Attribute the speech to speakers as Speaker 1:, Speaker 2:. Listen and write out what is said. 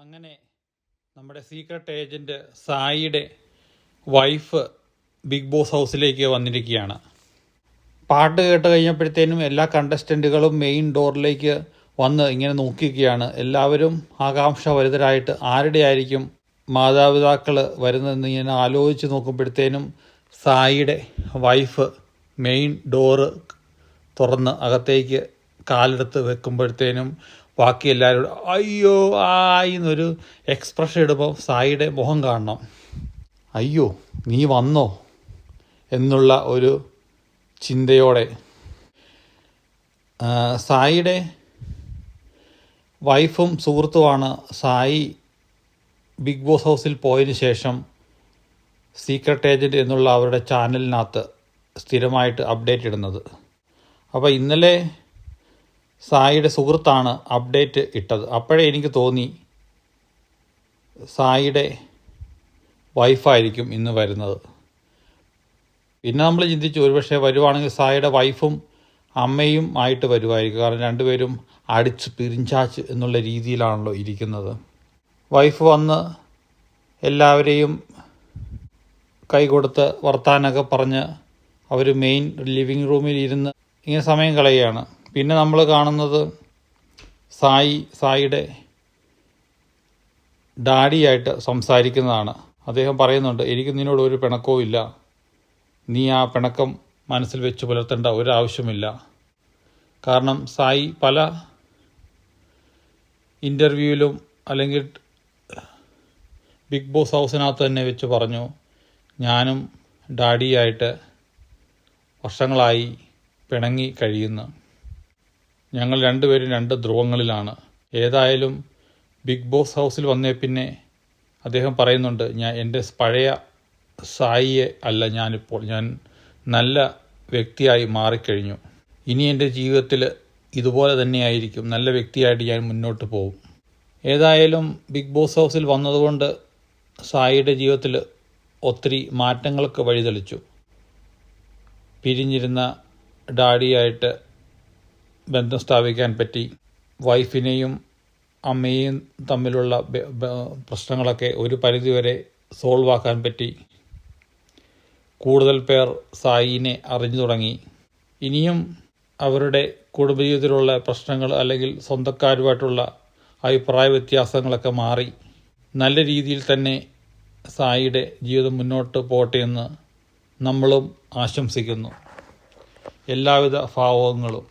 Speaker 1: അങ്ങനെ നമ്മുടെ secret agent സായിയുടെ വൈഫ് ബിഗ് ബോസ് ഹൗസിലേക്ക് വന്നിരിക്കുകയാണ്. പാട്ട് കേട്ട് കഴിഞ്ഞപ്പോഴത്തേനും എല്ലാ കണ്ടസ്റ്റന്റുകളും മെയിൻ ഡോറിലേക്ക് വന്ന് ഇങ്ങനെ നോക്കിയിരിക്കുകയാണ്. എല്ലാവരും ആകാംക്ഷഭരിതരായിട്ട് ആരുടെ ആയിരിക്കും മാതാപിതാക്കൾ വരുന്നതെന്ന് ഇങ്ങനെ ആലോചിച്ച് നോക്കുമ്പോഴത്തേനും സായിയുടെ വൈഫ് മെയിൻ ഡോറ് തുറന്ന് അകത്തേക്ക് കാലെടുത്ത് വെക്കുമ്പോഴത്തേനും ബാക്കി എല്ലാവരും അയ്യോ ആയിന്നൊരു എക്സ്പ്രഷൻ ഇടുമ്പോൾ സായിയുടെ മുഖം കാണണം. അയ്യോ നീ വന്നോ? എന്നുള്ള ഒരു ചിന്തയോടെ സായിയുടെ വൈഫും സുഹൃത്തുമാണ് സായി ബിഗ് ബോസ് ഹൗസിൽ പോയതിന് ശേഷം സീക്രട്ട് ഏജന്റ് എന്നുള്ള അവരുടെ ചാനലിനകത്ത് സ്ഥിരമായിട്ട് അപ്ഡേറ്റ് ഇടുന്നത്. അപ്പോൾ ഇന്നലെ സായിയുടെ സുഹൃത്താണ് അപ്ഡേറ്റ് ഇട്ടത്. അപ്പോഴേ എനിക്ക് തോന്നി സായിയുടെ വൈഫായിരിക്കും ഇന്ന് വരുന്നത്. പിന്നെ നമ്മൾ ചിന്തിച്ചു ഒരുപക്ഷെ വരുവാണെങ്കിൽ സായിയുടെ വൈഫും അമ്മയും ആയിട്ട് വരുമായിരിക്കും കാരണം രണ്ടുപേരും അടിച്ച് പിരിഞ്ചാച്ച് എന്നുള്ള രീതിയിലാണല്ലോ ഇരിക്കുന്നത്. വൈഫ് വന്ന് എല്ലാവരെയും കൈ കൊടുത്ത് വർത്താനൊക്കെ പറഞ്ഞ് അവർ മെയിൻ ലിവിങ് റൂമിൽ ഇരുന്ന് ഇങ്ങനെ സമയം കളയുകയാണ്. പിന്നെ നമ്മൾ കാണുന്നത് സായി സായിയുടെ ഡാഡിയായിട്ട് സംസാരിക്കുന്നതാണ്. അദ്ദേഹം പറയുന്നുണ്ട് എനിക്ക് നിന്നോട് ഒരു പിണക്കവും ഇല്ല. നീ ആ പിണക്കം മനസ്സിൽ വെച്ച് പുലർത്തേണ്ട ഒരാവശ്യമില്ല കാരണം സായി പല ഇന്റർവ്യൂവിലും അല്ലെങ്കിൽ ബിഗ് ബോസ് ഹൗസിനകത്ത് തന്നെ വെച്ച് പറഞ്ഞു ഞാനും ഡാഡിയായിട്ട് വർഷങ്ങളായി പിണങ്ങി കഴിയുന്നു. ഞങ്ങൾ രണ്ടുപേരും രണ്ട് ധ്രുവങ്ങളിലാണ്. ഏതായാലും ബിഗ് ബോസ് ഹൗസിൽ വന്നേ പിന്നെ അദ്ദേഹം പറയുന്നുണ്ട് ഞാൻ എന്റെ പഴയ സായിയെ അല്ല ഞാനിപ്പോൾ. ഞാൻ നല്ല വ്യക്തിയായി മാറിക്കഴിഞ്ഞു. ഇനി എന്റെ ജീവിതത്തിൽ ഇതുപോലെ തന്നെയായിരിക്കും. നല്ല വ്യക്തിയായിട്ട് ഞാൻ മുന്നോട്ട് പോകും ഏതായാലും ബിഗ് ബോസ് ഹൗസിൽ വന്നതുകൊണ്ട് സായിയുടെ ജീവിതത്തിൽ ഒത്തിരി മാറ്റങ്ങൾക്ക് വഴിതെളിച്ചു. പിരിഞ്ഞിരുന്ന ഡാഡിയായിട്ട് ബന്ധം സ്ഥാപിക്കാൻ പറ്റി വൈഫിനെയും അമ്മയും തമ്മിലുള്ള പ്രശ്നങ്ങളൊക്കെ ഒരു പരിധിവരെ സോൾവ് ആക്കാൻ പറ്റി കൂടുതൽ പേർ സായിനെ അറിഞ്ഞു തുടങ്ങി. ഇനിയും അവരുടെ കുടുംബജീവിതത്തിലുള്ള പ്രശ്നങ്ങൾ അല്ലെങ്കിൽ സ്വന്തക്കാരുമായിട്ടുള്ള അഭിപ്രായ വ്യത്യാസങ്ങളൊക്കെ മാറി. നല്ല രീതിയിൽ തന്നെ സായിയുടെ ജീവിതം മുന്നോട്ട് പോട്ടെ എന്ന് നമ്മളും ആശംസിക്കുന്നു. എല്ലാവിധ ഭാവങ്ങളും.